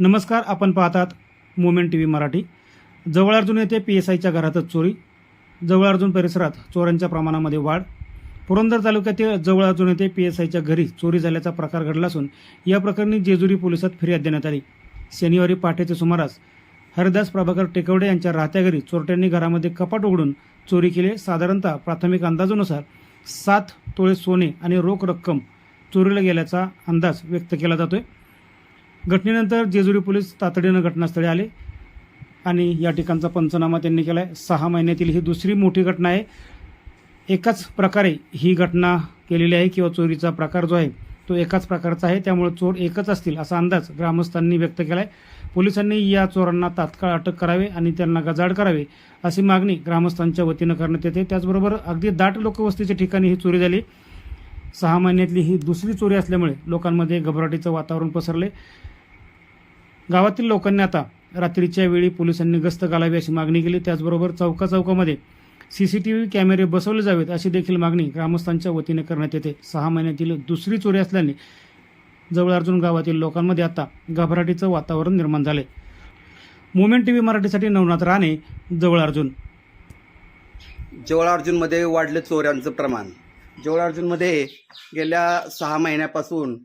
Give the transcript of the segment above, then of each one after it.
नमस्कार आपण पाहतात मोमेंट टी व्ही मराठी. जवळ अर्जुन येथे पी एस आयच्या घरातच चोरी. जवळ अर्जुन परिसरात चोऱ्यांच्या प्रमाणामध्ये वाढ. पुरंदर तालुक्यातील जवळ अर्जुन येथे पी एस आयच्या घरी चोरी झाल्याचा प्रकार घडला असून या प्रकरणी जेजुरी पोलिसात फिर्याद देण्यात आली. शनिवारी पहाटेच्या सुमारास हरिदास प्रभाकर टेकवडे यांच्या राहत्या घरी चोरट्यांनी घरामध्ये कपाट उघडून चोरी केली. साधारणतः प्राथमिक अंदाजानुसार सात तोळे सोने आणि रोख रक्कम चोरीला गेल्याचा अंदाज व्यक्त केला जातोय. घटनेनंतर जेजुरी पोलीस तातडीनं घटनास्थळी आले आणि या ठिकाणचा पंचनामा त्यांनी केला आहे सहा महिन्यातील ही दुसरी मोठी घटना आहे. एकाच प्रकारे ही घटना केलेली आहे किंवा चोरीचा प्रकार जो आहे तो एकाच प्रकारचा आहे. त्यामुळे चोर एकच असतील असा अंदाज ग्रामस्थांनी व्यक्त केला आहे पोलिसांनी या चोरांना तात्काळ अटक करावे आणि त्यांना गजाड करावे अशी मागणी ग्रामस्थांच्या वतीनं करण्यात येते. त्याचबरोबर अगदी दाट लोकवस्तीच्या ठिकाणी ही चोरी झाली. सहा महिन्यातली ही दुसरी चोरी असल्यामुळे लोकांमध्ये घबराटीचं वातावरण पसरले गावातील लोकांनी आता रात्रीच्या वेळी पोलिसांनी गस्त घालावी अशी मागणी केली. त्याचबरोबर चौका चौकामध्ये सी सी टी व्ही कॅमेरे बसवले जावेत अशी देखील मागणी ग्रामस्थांच्या वतीने करण्यात येते. सहा महिन्यातील दुसरी चोरी असल्याने जवळ अर्जुन गावातील लोकांमध्ये आता घबराटीचं वातावरण निर्माण झाले मोमेंट टी व्ही मराठीसाठी नवनाथ राणे जवळ अर्जुन. जवळ अर्जुनमध्ये वाढलं चोऱ्यांचं प्रमाण. जवळ अर्जुनमध्ये गेल्या सहा महिन्यापासून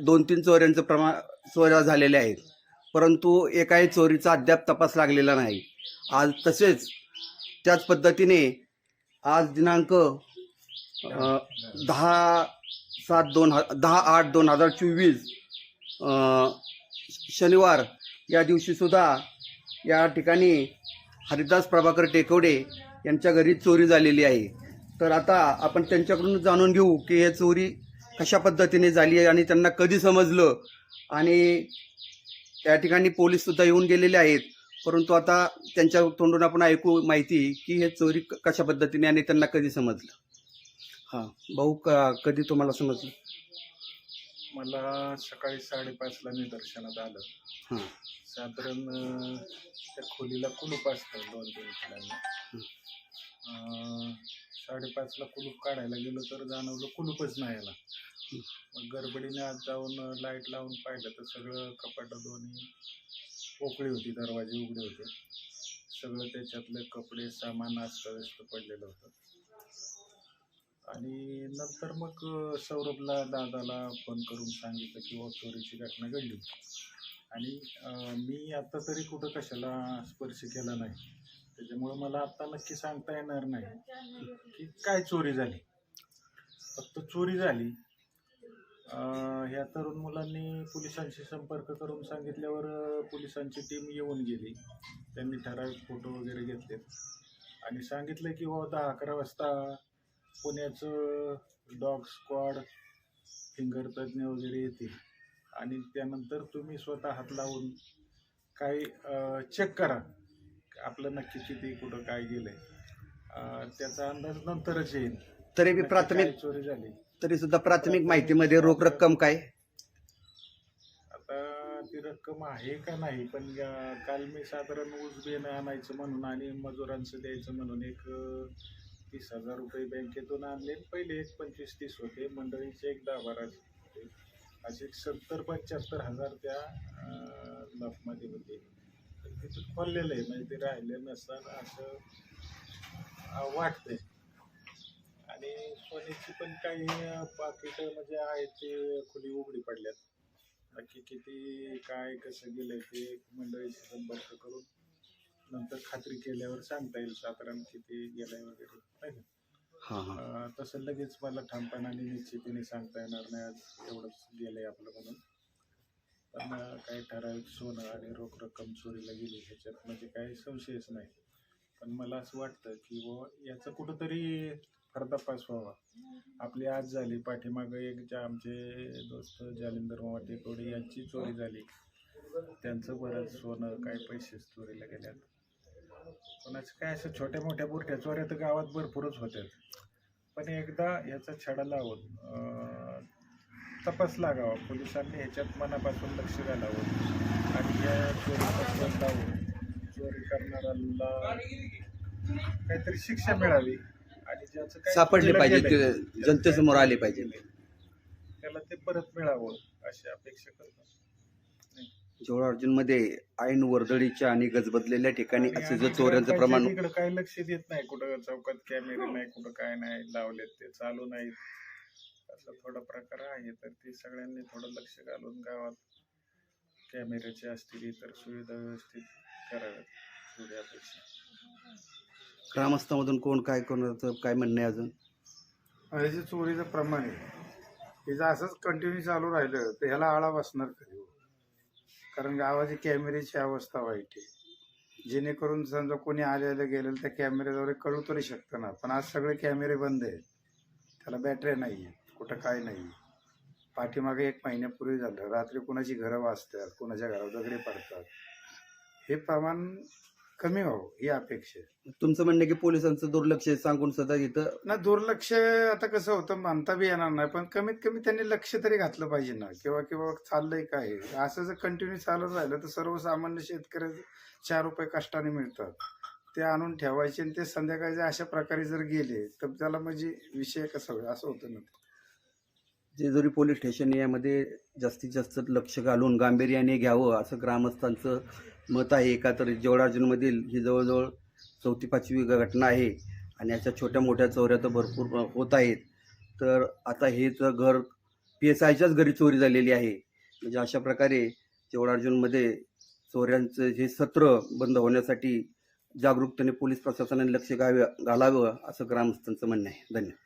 दोन तीन चोऱ्यांचं प्रमाण चोऱ्या झालेल्या आहेत. परंतु एकाही चोरीचा अद्याप तपास लागलेला नाही. आज तसेच त्याच पद्धतीने आज दिनांक दहा सात दोन ह दहा आठ दोन हजार चोवीस शनिवार या दिवशीसुद्धा या ठिकाणी हरिदास प्रभाकर टेकवडे यांच्या घरी चोरी झालेली आहे. तर आता आपण त्यांच्याकडून जाणून घेऊ की हे चोरी कशा पद्धतीने झाली आहे आणि त्यांना कधी समजलं आणि त्या ठिकाणी पोलीससुद्धा येऊन गेलेले आहेत. परंतु आता त्यांच्या तोंडून आपण ऐकू माहिती की हे चोरी कशा पद्धतीने आणि त्यांना कधी समजलं? हां भाऊ क कधी तुम्हाला समजलं? मला सकाळी साडेपाचला निदर्शनात आलं. हां. साधारण त्या खोलीला कुलूप असतं दोन तीन अं, साडेपाचला कुलूप काढायला गेलो तर जाणवलं कुलूपच नाही याला मग गडबडीने आत जाऊन लाइट लावून पाहिलं तर सगळं कपाट दोन्ही पोकळी होती दरवाजे उघडे होते. सगळं त्याच्यातले कपडे सामान अस्तव्यस्त पडलेलं होतं. आणि नंतर मग सौरभला दादाला फोन करून सांगितलं की हो चोरीची घटना घडली आणि मी आत्ता तरी कुठं कशाला स्पर्श केला नाही. त्याच्यामुळं मला आता नक्की सांगता येणार नाही की काय चोरी झाली. फक्त चोरी झाली. ह्या तरुण मुलांनी पोलिसांशी संपर्क करून सांगितल्यावर पोलिसांची टीम येऊन गेली. त्यांनी ठराविक फोटो वगैरे घेतलेत. आणि सांगितलं की हो दहा अकरा वाजता पुण्याचं डॉग स्क्वॉड फिंगर तज्ज्ञ वगैरे येतील. आणि त्यानंतर तुम्ही स्वतः हात लावून काही चेक करा. आपलं नक्की किती कुठं काय गेलंय. अं, त्याचा अंदाज नंतरच येईल. तरी बी प्राथमिक चोरी झाली. तरी सुद्धा प्राथमिक माहितीमध्ये रोख रक्कम काय? आता ती रक्कम आहे का नाही? पण या- काल मी साधारण ऊस बियाणं आणायचं म्हणून आणि मजुरांचं द्यायचं म्हणून एक अं, तीस हजार रुपये बँकेतून आणले. पहिले एक पंचवीस तीस होते. मंडळीचे एक दहा बारा होते. असे एक सत्तर पंच्याहत्तर हजार त्या अं, लफमध्ये होते. तर तिथून खोललेलं आहे. म्हणजे ते राहिले नसतात असं अं, वाटतंय. आणि सोन्याची पण काही पाकिट म्हणजे आहेत ते खुली उघडी पडल्यात. नक्की किती काय कसं गेलंय ते मंडळीशी संपर्क करून नंतर खात्री केल्यावर सांगता येईल साधारण किती गेलंय वगैरे नाही? हां हां. अं, तसं लगेच मला ठामपणाने निश्चितीने सांगता येणार नाही आज एवढंच गेलंय आपलं म्हणून. पण अं, काही ठराविक सोनं आणि रोख रक्कम चोरीला गेली ह्याच्यात म्हणजे काही संशयच नाही. पण मला असं वाटतं की व याचं कुठंतरी पर्दाफाश व्हावा आपली आज झाली पाठीमागं एक जे आमचे दोस्त जालिंदर मामा कोडे यांची चोरी झाली. त्यांचं बरंच सोनं काही पैसे चोरीला गेल्यात. कोणाचं काय असं छोट्या मोठ्या बुरट्या चोऱ्या तर गावात भरपूरच होत्यात. पण एकदा याचा छडा लावून तपास लागावा. पोलिसांनी ह्याच्यात मनापासून लक्ष घालावं. आणि या चोरीपासून लावून चोरी करणाऱ्याला काहीतरी शिक्षा मिळावी. सापडले पाहिजे ते जनतेसमोर आले पाहिजे. त्याला ते परत मिळावं अशी अपेक्षा करतो. जवळ अर्जुनमध्ये ऐन वर्दळीच्या आणि गजबजलेल्या ठिकाणी असे जो आम्ही चोऱ्यांचं प्रमाण इकडं काही लक्ष देत नाही कुठं चौकात कॅमेरे नाही कुठं काय नाही लावलेत ते चालू नाहीत. असं थोडा प्रकार आहे तर ते सगळ्यांनी थोडं लक्ष घालून गावात कॅमेऱ्याचे असतील इतर सुविधा व्यवस्थित कराव्यात एवढी अपेक्षा. ग्रामस्थामधून कोण काय कोणाचं काय म्हणणं आहे अजून? हे जे चोरीचं प्रमाण आहे. हे जर असंच कंटिन्यू चालू राहिलं तर ह्याला आळा बसणार कधी हो? कारण गावाची कॅमेऱ्याची अवस्था वाईट आहे. जेणेकरून समजा कोणी आलेलं गेलेलं त्या कॅमेऱ्याद्वारे कळू तरी शकतं ना. पण आज सगळे कॅमेरे बंद आहेत. त्याला बॅटऱ्या नाही आहेत कुठं काय नाही पाठीमागे एक महिन्यापूर्वी झालं. रात्री कोणाची घरं वाचतात कोणाच्या घरावर दगडे पडतात. हे प्रमाण कमी व्हावं ही अपेक्षा आहे. तुमचं म्हणणं आहे की पोलिसांचं दुर्लक्ष आहे सांगून सुद्धा इथं ना दुर्लक्ष आता कसं होतं मानता बी येणार नाही पण कमीत कमी त्यांनी लक्ष तरी घातलं पाहिजे ना किंवा किंवा चाललंय काय? असं जर कंटिन्यू चालत राहिलं तर सर्वसामान्य शेतकऱ्याचे चार रुपये कष्टाने मिळतात. ते आणून ठेवायचे आणि ते संध्याकाळचे अशा प्रकारे जर गेले तर त्याला म्हणजे विषय कसा होईल असं होतं ना. जेजुरी पोलीस स्टेशन यामध्ये जास्तीत जास्त लक्ष घालून गांभीर्याने घ्यावं असं ग्रामस्थांचं मत आहे एका तर जेवढार्जुनमधील ही जवळजवळ चौथी पाचवी घटना आहे आणि अशा छोट्या मोठ्या चोऱ्या तर भरपूर होत आहेत. तर आता हेच घर पी एस आयच्याच घरी चोरी झालेली आहे. म्हणजे अशा प्रकारे जेवढार्जुनमध्ये चोऱ्यांचं हे सत्र बंद होण्यासाठी जागरूकतेने पोलीस प्रशासनाने लक्ष घावे घालावं असं ग्रामस्थांचं म्हणणं आहे. धन्यवाद.